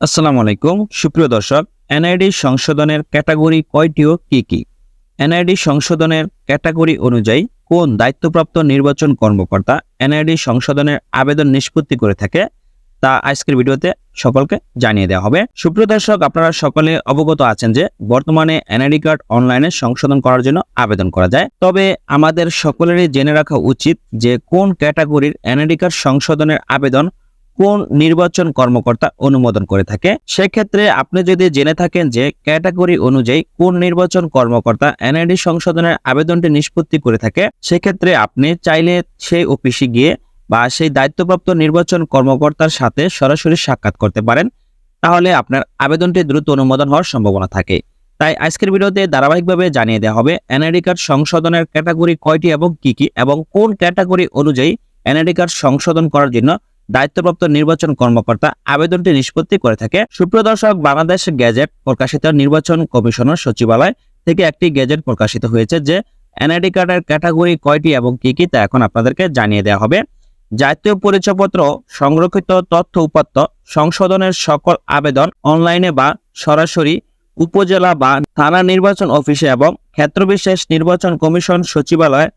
আসসালামু আলাইকুম। সুপ্রিয় দর্শক, এনআইডি সংশোধনের ক্যাটাগরি কয়টি ও কি কি? এনআইডি সংশোধনের ক্যাটাগরি অনুযায়ী কোন দায়িত্বপ্রাপ্ত নির্বাচন কর্মকর্তা এনআইডি সংশোধনের আবেদন নিষ্পত্তি করে থাকে, তা আজকের ভিডিওতে সকলকে জানিয়ে দেওয়া হবে। সুপ্রিয় দর্শক, আপনারা সকলে অবগত আছেন যে বর্তমানে এনআইডি কার্ড অনলাইনে সংশোধন করার জন্য আবেদন করা যায়। তবে আমাদের সকলেরই জেনে রাখা উচিত যে কোন ক্যাটাগরির এনআইডি কার্ড সংশোধনের আবেদন কোন নির্বাচন কর্মকর্তা অনুমোদন করে থাকে? সেক্ষেত্রে আপনি যদি জেনে থাকেন যে ক্যাটাগরি অনুযায়ী কোন নির্বাচন কর্মকর্তা এনআইডি সংশোধনের আবেদনটি নিষ্পত্তি করে থাকে, সেক্ষেত্রে আপনি চাইলে সেই অফিসে গিয়ে বা সেই দায়িত্বপ্রাপ্ত নির্বাচন কর্মকর্তার সাথে সরাসরি সাক্ষাৎ করতে পারেন। তাহলে আপনার আবেদনটি দ্রুত অনুমোদন হওয়ার সম্ভাবনা থাকে। তাই আজকের ভিডিওতে ধারাবাহিকভাবে জানিয়ে দেওয়া হবে, এনআইডি কার্ড সংশোধনের ক্যাটাগরি কয়টি এবং কি কি এবং কোন ক্যাটাগরি অনুযায়ী এনআইডি কার্ড সংশোধন করার জন্য দায়িত্বপ্রাপ্ত নির্বাচন কর্মকর্তা আবেদনটি নিষ্পত্তি করে থাকে। সুপ্রিয় দর্শক, বাংলাদেশ গ্যাজেট প্রকাশিত নির্বাচন কমিশনার সচিবালয় থেকে একটি গ্যাজেট প্রকাশিত হয়েছে যে এনআইডি কার্ডের ক্যাটাগরি কয়টি এবং কি কি তা এখন আপনাদেরকে জানিয়ে দেওয়া হবে। জাতীয় পরিচয়পত্র, সংরক্ষিত তথ্য উপাত্ত, সংশোধনের সকল আবেদন অনলাইনে বা সরাসরি উপজেলা বা থানা নির্বাচন অফিসে এবং ক্ষেত্রবিশেষ নির্বাচন কমিশন সচিবালয়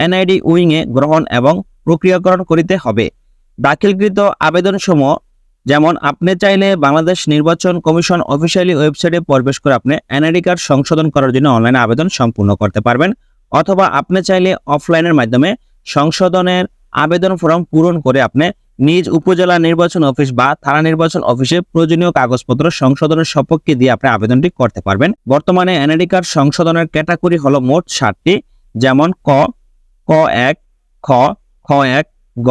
এনআইডি উইংয়ে গ্রহণ এবং প্রক্রিয়াকরণ করিতে হবে। দাখিলকৃত আবেদনসমূহ, যেমন আপনি চাইলে বাংলাদেশ নির্বাচন কমিশন অফিসিয়ালি ওয়েবসাইটে প্রবেশ করে আপনি এনআইডি কার্ড সংশোধন করার জন্য অনলাইনে আবেদন সম্পূর্ণ করতে পারবেন, অথবা আপনি চাইলে অফলাইনের মাধ্যমে সংশোধনের আবেদন ফর্ম পূরণ করে আপনি নিজ উপজেলা নির্বাচন অফিস বা থানা নির্বাচন অফিসে প্রয়োজনীয় কাগজপত্র সংশোধনের সপক্ষে দিয়ে আপনি আবেদনটি করতে পারবেন। বর্তমানে এনআইডি কার্ড সংশোধনের ক্যাটাগরি হলো মোট সাতটি, যেমন ক ক এক, খ খ এক, গ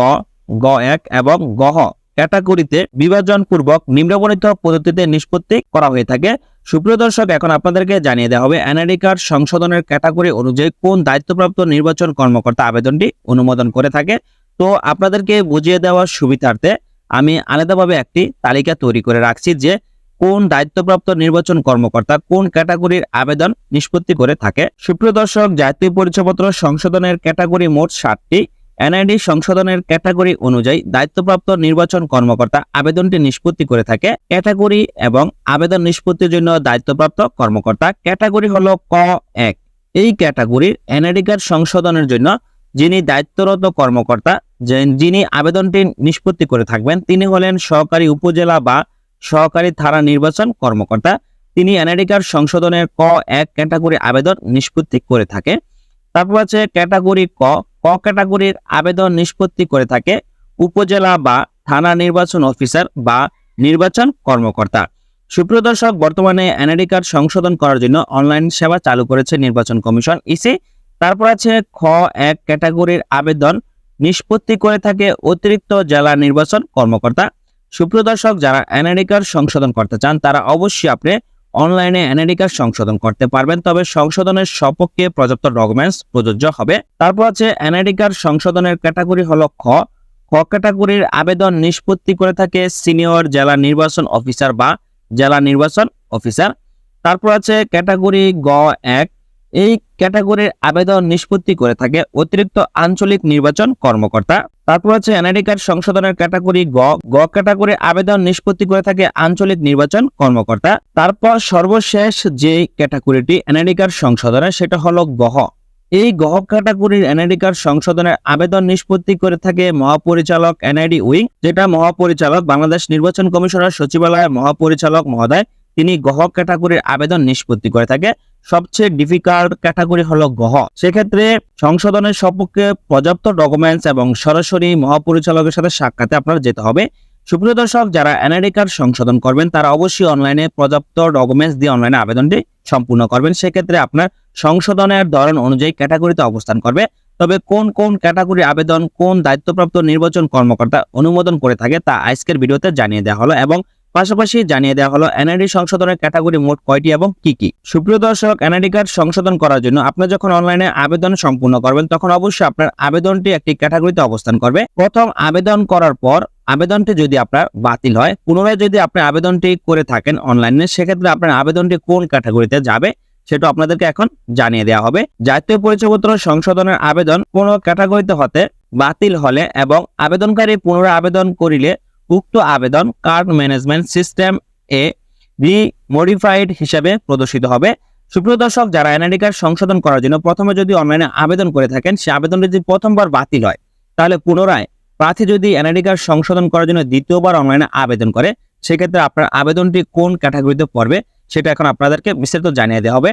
গ এক এবং গহ ক্যাটাগরিতে বিভাজন পূর্বক নিম্নবর্ণিত পদ্ধতিতে নিষ্পত্তি করা হয়ে থাকে। সুপ্রিয় দর্শক, এখন আপনাদেরকে জানিয়ে দেওয়া হবে এনআইডি কার্ড সংশোধনের ক্যাটাগরি অনুযায়ী কোন দায়িত্বপ্রাপ্ত নির্বাচন কর্মকর্তা আবেদনটি অনুমোদন করে থাকে। তো আপনাদেরকে বুঝিয়ে দেওয়ার সুবিধার্থে আমি আলাদাভাবে একটি তালিকা তৈরি করে রাখছি যে কোন দায়িত্বপ্রাপ্ত নির্বাচন কর্মকর্তা কোন ক্যাটাগরির আবেদন নিষ্পত্তি করে থাকে। সুপ্রিয় দর্শক, জাতীয় পরিচয়পত্র সংশোধনের ক্যাটাগরি মোট ষাটটি এনআইডি সংশোধনের ক্যাটাগরি অনুযায়ী দায়িত্বপ্রাপ্ত নির্বাচন কর্মকর্তা আবেদনটি নিষ্পত্তি করে থাকে। ক্যাটাগরি এবং আবেদন নিষ্পত্তির জন্য দায়িত্বপ্রাপ্ত কর্মকর্তা ক্যাটাগরি হল ক এক। এই ক্যাটাগরির এনআইডি কার্ড সংশোধনের জন্য যিনি দায়িত্বরত কর্মকর্তা যিনি আবেদনটি নিষ্পত্তি করে থাকবেন, তিনি হলেন সহকারী উপজেলা বা সহকারী থানা নির্বাচন কর্মকর্তা। তিনি এনআইডি কার্ড সংশোধনের ক এক ক্যাটাগরি আবেদন নিষ্পত্তি করে থাকে। তারপর আছে ক্যাটাগরি ক। ক ক্যাটাগরির আবেদন নিষ্পত্তি করে থাকে উপজেলা বা থানা নির্বাচন অফিসার বা নির্বাচন কর্মকর্তা। সুপ্রিয় দর্শক, বর্তমানে এনআইডি কার্ড সংশোধন করার জন্য অনলাইন সেবা চালু করেছে নির্বাচন কমিশন ইসি তারপর আছে খ, এক ক্যাটাগরির আবেদন নিষ্পত্তি করে থাকে অতিরিক্ত জেলা নির্বাচন কর্মকর্তা। সুপ্রিয় দর্শক, যারা এনআইডি কার্ড সংশোধন করতে চান, তারা অবশ্যই আপনি অনলাইনে কার্ড সংশোধন করতে পারবেন, তবে সংশোধনের সপক্ষে পর্যাপ্ত ডকুমেন্টস প্রযোজ্য হবে। তারপর আছে কার্ড সংশোধনের ক্যাটাগরি হল খ। খ ক্যাটাগরির আবেদন নিষ্পত্তি করে থাকে সিনিয়র জেলা নির্বাচন অফিসার বা জেলা নির্বাচন অফিসার তারপর আছে ক্যাটাগরি গ এক। এই ক্যাটাগরির আবেদন নিষ্পত্তি করে থাকে অতিরিক্ত আঞ্চলিক নির্বাচন কর্মকর্তা। তারপর আছে এনআইডি কার্ড সংশোধনের ক্যাটাগরি গ। গ ক্যাটাগরি আবেদন নিষ্পত্তি করে থাকে আঞ্চলিক নির্বাচন কর্মকর্তা। তারপর সর্বশেষ যে ক্যাটাগরিটি এনআইডি কার্ড সংশোধনের সেটা হলো গহ এই গহ ক্যাটাগরির এনআইডি কার্ড সংশোধনের আবেদন নিষ্পত্তি করে থাকে মহাপরিচালক এনআইডি উইং, যেটা মহাপরিচালক বাংলাদেশ নির্বাচন কমিশনার সচিবালয়ের মহাপরিচালক মহোদয়। তিনি গহ ক্যাটাগরির আবেদন নিষ্পত্তি করে থাকে। সবচেয়ে ডিফিকাল্ট ক্যাটাগরি হলো গহ সেক্ষেত্রে সংশোধনের সপক্ষে পর্যাপ্ত ডকুমেন্টস এবং সরাসরি মহাপরিচালকের সাথে সাক্ষাতে আপনার যেতে হবে। সুপ্রিয় দর্শক, যারা কার্ড সংশোধন করবেন, তারা অবশ্যই অনলাইনে পর্যাপ্ত ডকুমেন্টস দিয়ে অনলাইনে আবেদনটি সম্পূর্ণ করবেন। সেক্ষেত্রে আপনার সংশোধনের ধরন অনুযায়ী ক্যাটাগরিতে অবস্থান করবে। তবে কোন কোন ক্যাটাগরি আবেদন, কোন দায়িত্বপ্রাপ্ত নির্বাচন কর্মকর্তা অনুমোদন করে থাকে তা আজকের ভিডিওতে জানিয়ে দেওয়া হলো এবং পাশাপাশি জানিয়ে দেওয়া হলো এনআইডি সংশোধনের ক্যাটাগরি মোট কয়টি এবং কি কি? সুপ্রিয় দর্শক এনআইডি কার্ড সংশোধন করার জন্য আপনি যখন অনলাইনে আবেদন সম্পূর্ণ করবেন, তখন অবশ্যই আপনার আবেদনটি একটি ক্যাটাগরিতে অবস্থান করবে। প্রথম আবেদন করার পর আবেদনটি যদি আপনার বাতিল হয়, পুনরায় যদি আপনি আবেদনটি করে থাকেন অনলাইনে সেক্ষেত্রে আপনার আবেদনটি কোন ক্যাটাগরিতে যাবে সেটা আপনাদেরকে এখন জানিয়ে দেওয়া হবে। জাতীয় পরিচয়পত্র সংশোধনের আবেদন কোন ক্যাটাগরিতে হতে বাতিল হলে এবং আবেদনকারী পুনরায় আবেদন করিলে উক্ত আবেদন কার্ড ম্যানেজমেন্ট সিস্টেম এ রি মডিফাইড হিসাবে প্রদর্শিত হবে। সুপ্রিয় দর্শক, যারা এনআইডি কার্ড সংশোধন করার জন্য প্রথমে যদি অনলাইনে আবেদন করে থাকেন, সে আবেদনটি যদি প্রথমবার বাতিল হয়, তাহলে পুনরায় প্রার্থী যদি এনআইডি কার্ড সংশোধন করার জন্য দ্বিতীয়বার অনলাইনে আবেদন করে, সেক্ষেত্রে আপনার আবেদনটি কোন ক্যাটাগরিতে পড়বে সেটা এখন আপনাদেরকে বিস্তারিত জানিয়ে দেওয়া হবে।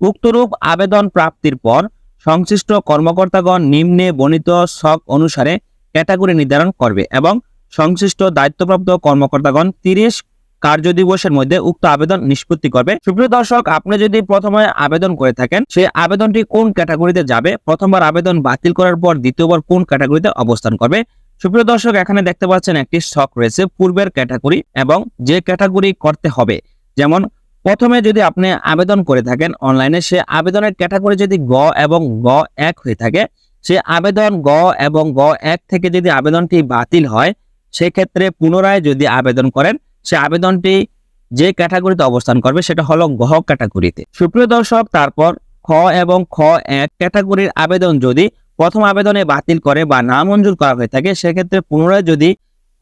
উক্তরূপ আবেদন প্রাপ্তির পর সংশ্লিষ্ট কর্মকর্তাগণ নিম্নে বর্ণিত শখ অনুসারে ক্যাটাগরি নির্ধারণ করবে এবং সংশ্লিষ্ট দায়িত্বপ্রাপ্ত কর্মকর্তাগণ তিরিশ কার্য দিবসের মধ্যে উক্ত আবেদন নিষ্পত্তি করবে। সুপ্রিয় দর্শক, আপনি যদি প্রথমে আবেদন করে থাকেন, সেই আবেদনটি কোন ক্যাটাগরিতে যাবে, প্রথমবার আবেদন বাতিল করার পর দ্বিতীয়বার কোন ক্যাটাগরিতে অবস্থান করবে? সুপ্রিয় দর্শক, এখানে দেখতে পাচ্ছেন একটি শখ রয়েছে, পূর্বের ক্যাটাগরি এবং যে ক্যাটাগরি করতে হবে। যেমন, প্রথমে যদি আপনি আবেদন করে থাকেন অনলাইনে, সে আবেদনের ক্যাটাগরি যদি গ এবং গ এক হয়ে থাকে, সে আবেদন গ এবং গ এক থেকে যদি আবেদনটি বাতিল হয় সেক্ষেত্রে পুনরায় যদি আবেদন করেন, সে আবেদনটি যে ক্যাটাগরিতে অবস্থান করবে সেটা হলো গহ ক্যাটাগরিতে। সুপ্রিয় দর্শক, তারপর খ এবং খ এক ক্যাটাগরির আবেদন যদি প্রথম আবেদনে বাতিল করে বা নামঞ্জুর করা হয়ে থাকে, সেক্ষেত্রে পুনরায় যদি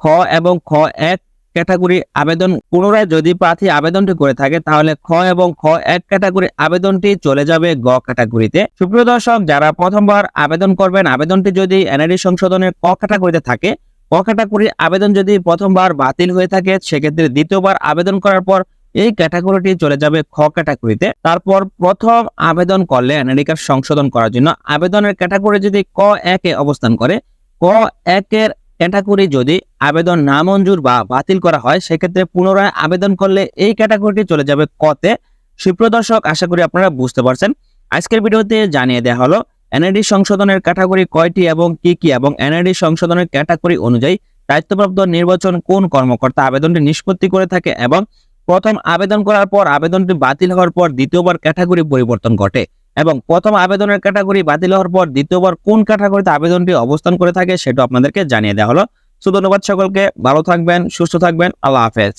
খ এবং খ এক ক্যাটাগরি আবেদন পুনরায় যদি প্রার্থী আবেদনটি করে থাকে, তাহলে খ এবং খ এক ক্যাটাগরি আবেদনটি চলে যাবে গ ক্যাটাগরিতে। সুপ্রিয় দর্শক, যারা প্রথমবার আবেদন করবেন, আবেদনটি যদি এনআইডি সংশোধনের ক ক্যাটাগরিতে থাকে ক ক্যাটাগরির আবেদন যদি প্রথমবার বাতিল হয়ে থাকে, সেক্ষেত্রে দ্বিতীয়বার আবেদন করার পর এই ক্যাটাগরিটি চলে যাবে খ ক্যাটাগরিতে। তারপর প্রথম আবেদন করলে কার্ড সংশোধন করার জন্য আবেদনের ক্যাটাগরি যদি ক একে অবস্থান করে, ক একের ক্যাটাগরি যদি আবেদন নামঞ্জুর বা বাতিল করা হয়, সেক্ষেত্রে পুনরায় আবেদন করলে এই ক্যাটাগরিটি চলে যাবে কতে সুপ্রদর্শক আশা করি আপনারা বুঝতে পারছেন। আজকের ভিডিওতে জানিয়ে দেওয়া হলো এনআইডি সংশোধনের ক্যাটাগরি কয়টি এবং কি কি? এবং এনআইডি সংশোধনের ক্যাটাগরি অনুযায়ী দায়িত্বপ্রাপ্ত নির্বাচন কোন কর্মকর্তা আবেদনটি নিষ্পত্তি করে থাকে এবং প্রথম আবেদন করার পর আবেদনটি বাতিল হওয়ার পর দ্বিতীয়বার ক্যাটাগরি পরিবর্তন ঘটে এবং প্রথম আবেদনের ক্যাটাগরি বাতিল হওয়ার পর দ্বিতীয়বার কোন ক্যাটাগরিতে আবেদনটি অবস্থান করে থাকে সেটা আপনাদেরকে জানিয়ে দেওয়া হলো। সো ধন্যবাদ সকলকে, ভালো থাকবেন, সুস্থ থাকবেন, আল্লাহ হাফেজ।